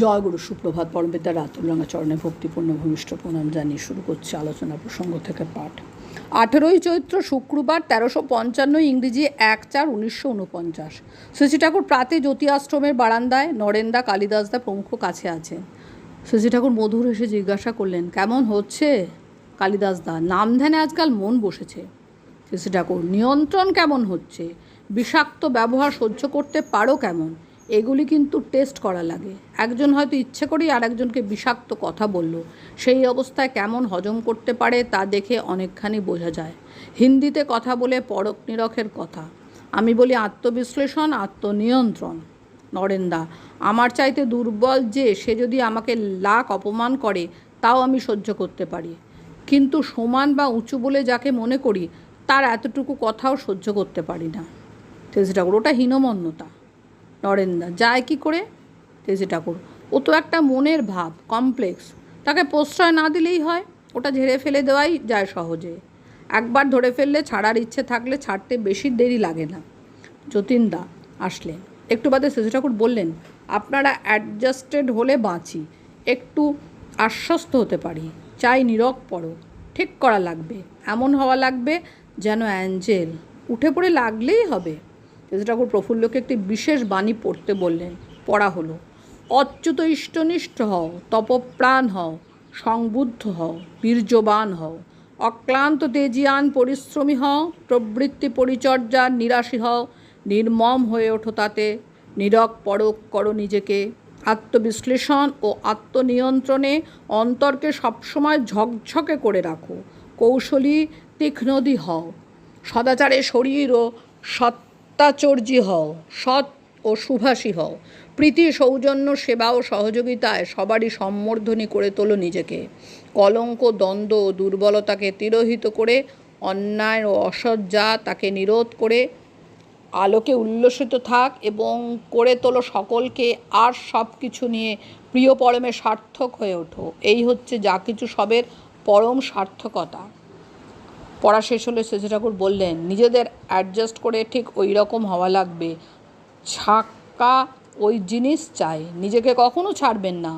জয় গুরু সুপ্রভাত, পরমপিতা রাতুলরাঙা চরণে ভক্তিপূর্ণ ভূমিষ্ঠ প্রণাম জানিয়ে শুরু করছে আলোচনা প্রসঙ্গ থেকে পাঠ। আঠেরোই চৈত্র শুক্রবার তেরোশো পঞ্চান্ন ইংরেজি এক চার উনিশশো উনপঞ্চাশ। শ্রী ঠাকুর প্রাতে জ্যোতি আশ্রমের বারান্দায় নরেন্দা কালিদাসদা প্রমুখ কাছে আছেন। শ্রী ঠাকুর মধুর এসে জিজ্ঞাসা করলেন, কেমন হচ্ছে কালিদাসদা নাম ধ্যানে আজকাল মন বসেছে। শ্রী ঠাকুর, নিয়ন্ত্রণ কেমন হচ্ছে? বিষাক্ত ব্যবহার সহ্য করতে পারো কেমন? এগুলি কিন্তু টেস্ট করা লাগে। একজন হয়তো ইচ্ছে করেই আরেকজনকে বিষাক্ত কথা বলল। সেই অবস্থায় কেমন হজম করতে পারে তা দেখে অনেকখানি বোঝা যায়। হিন্দিতে কথা বলে পরক নিরখের কথা। আমি বলি আত্মবিশ্লেষণ, আত্মনিয়ন্ত্রণ। নরেন্দা, আমার চাইতে দুর্বল যে সে যদি আমাকে লাখ অপমান করে, তাও আমি সহ্য করতে পারি। কিন্তু সমান বা উঁচু বলে যাকে মনে করি, তার এতটুকু কথাও সহ্য করতে পারি না। তেজি ঠাকুর ওটা হীনমন্যতা। নরেন্দা যায় কি করে? তেজি ঠাকুর। ও তো একটা মনের ভাব কমপ্লেক্স তাকে প্রশ্রয় না দিলেই হয়। ওটা ঝেড়ে ফেলে দেওয়াই যায় সহজে। একবার ধরে ফেললে ছাড়ার ইচ্ছে থাকলে ছাড়তে বেশি দেরি লাগে না। যতীনদা আসলেন। একটু বাদে সেজু ঠাকুর বললেন, আপনারা অ্যাডজাস্টেড হলে বাঁচি। একটু আশ্বস্ত হতে পারি। চাই নীরব পড়ো। ঠিক করা লাগবে। এমন হওয়া লাগবে যেন অ্যাঞ্জেল। উঠে পড়ে লাগলেই হবে। সেজু ঠাকুর প্রফুল্লকে একটি বিশেষ বাণী পড়তে বললেন, পড়া হলো, অচ্যুত ইষ্টনিষ্ঠ হও, তপপ্রাণ হও, সংবুদ্ধ হও, বীর্যবান হও, অক্লান্ত তেজিয়ান পরিশ্রমী হও, প্রবৃত্তি পরিচর্যার নিরাশী হও, নির্মম হয়ে ওঠো তাতে নীরব পরক করো নিজেকে, আত্মবিশ্লেষণ ও আত্মনিয়ন্ত্রণে অন্তরকে সবসময় ঝকঝকে করে রাখো, কৌশলী তীক্ষ্ণদী হও, সদাচারে শরীর ও সত্তাচর্যী হও, সৎ ও সুভাষী হও। প্রীতি, সৌজন্য, সেবা ও সহযোগিতায় সবারই সম্বর্ধনী করে তোলো নিজেকে। কলঙ্ক, দ্বন্দ্ব ও দুর্বলতাকে তিরোহিত করে, অন্যায় ও অসজ্জা তাকে নিরোধ করে, আলোকে উল্লসিত থাক এবং করে তোলো সকলকে আর সব কিছু নিয়ে প্রিয় পরমে সার্থক হয়ে ওঠো। এই হচ্ছে যা কিছু সবের পরম সার্থকতা। পড়া শেষ হলে শেষে ঠাকুর বললেন, নিজেদের অ্যাডজাস্ট করে ঠিক ওই রকম হওয়া লাগবে। ছাক্কা ওই জিনিস চাই, নিজেকে কখনো ছাড়বেন না।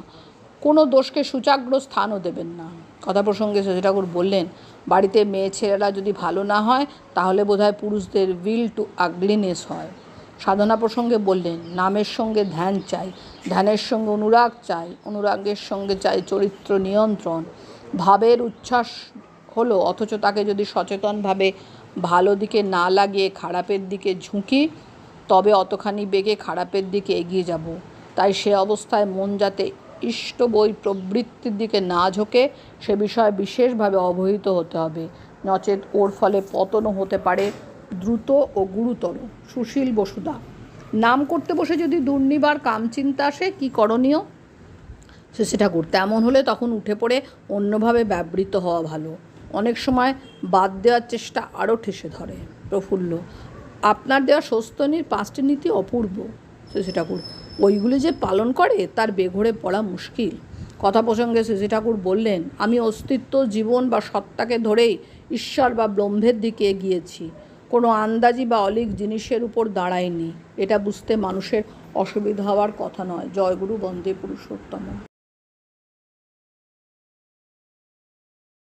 কোনো দোষকে সুচাগ্র স্থানও দেবেন না। কথা প্রসঙ্গে শেষে ঠাকুর বললেন, বাড়িতে মেয়ে ছেলেরা যদি ভালো না হয়, তাহলে বোধহয় পুরুষদের উইল টু আগলিনেস হয়। সাধনা প্রসঙ্গে বললেন, নামের সঙ্গে ধ্যান চাই, ধ্যানের সঙ্গে অনুরাগ চাই, অনুরাগের সঙ্গে চাই চরিত্র নিয়ন্ত্রণ। ভাবের উচ্ছ্বাস হলো, অথচ তাকে যদি সচেতনভাবে ভালো দিকে না লাগিয়ে খারাপের দিকে ঝুঁকি, তবে অতখানি বেগে খারাপের দিকে এগিয়ে যাব। তাই সে অবস্থায় মন যাতে ইষ্ট বই প্রবৃত্তির দিকে না ঝোঁকে, সে বিষয়ে বিশেষভাবে অবহিত হতে হবে। নচেত ওর ফলে পতনও হতে পারে দ্রুত ও গুরুতর। সুশীল বসুদা নাম করতে বসে যদি দুর্নিবার কামচিন্তা আসে, কী করণীয়? সে সেটা করতে এমন হলে তখন উঠে পড়ে অন্যভাবে ব্যবহৃত হওয়া ভালো। অনেক সময় বাদ দেওয়ার চেষ্টা আরও ঠেসে ধরে। প্রফুল্ল, আপনার দেওয়া সস্তনির পাঁচটি নীতি অপূর্ব। শশী ঠাকুর, ওইগুলি যে পালন করে তার বেঘরে পড়া মুশকিল। কথা প্রসঙ্গে শশী ঠাকুর বললেন, আমি অস্তিত্ব, জীবন বা সত্তাকে ধরেই ঈশ্বর বা ব্রহ্মের দিকে এগিয়েছি। কোনো আন্দাজি বা অলিক জিনিসের উপর দাঁড়ায়নি। এটা বুঝতে মানুষের অসুবিধা হওয়ার কথা নয়। জয়গুরু বন্দে পুরুষোত্তম।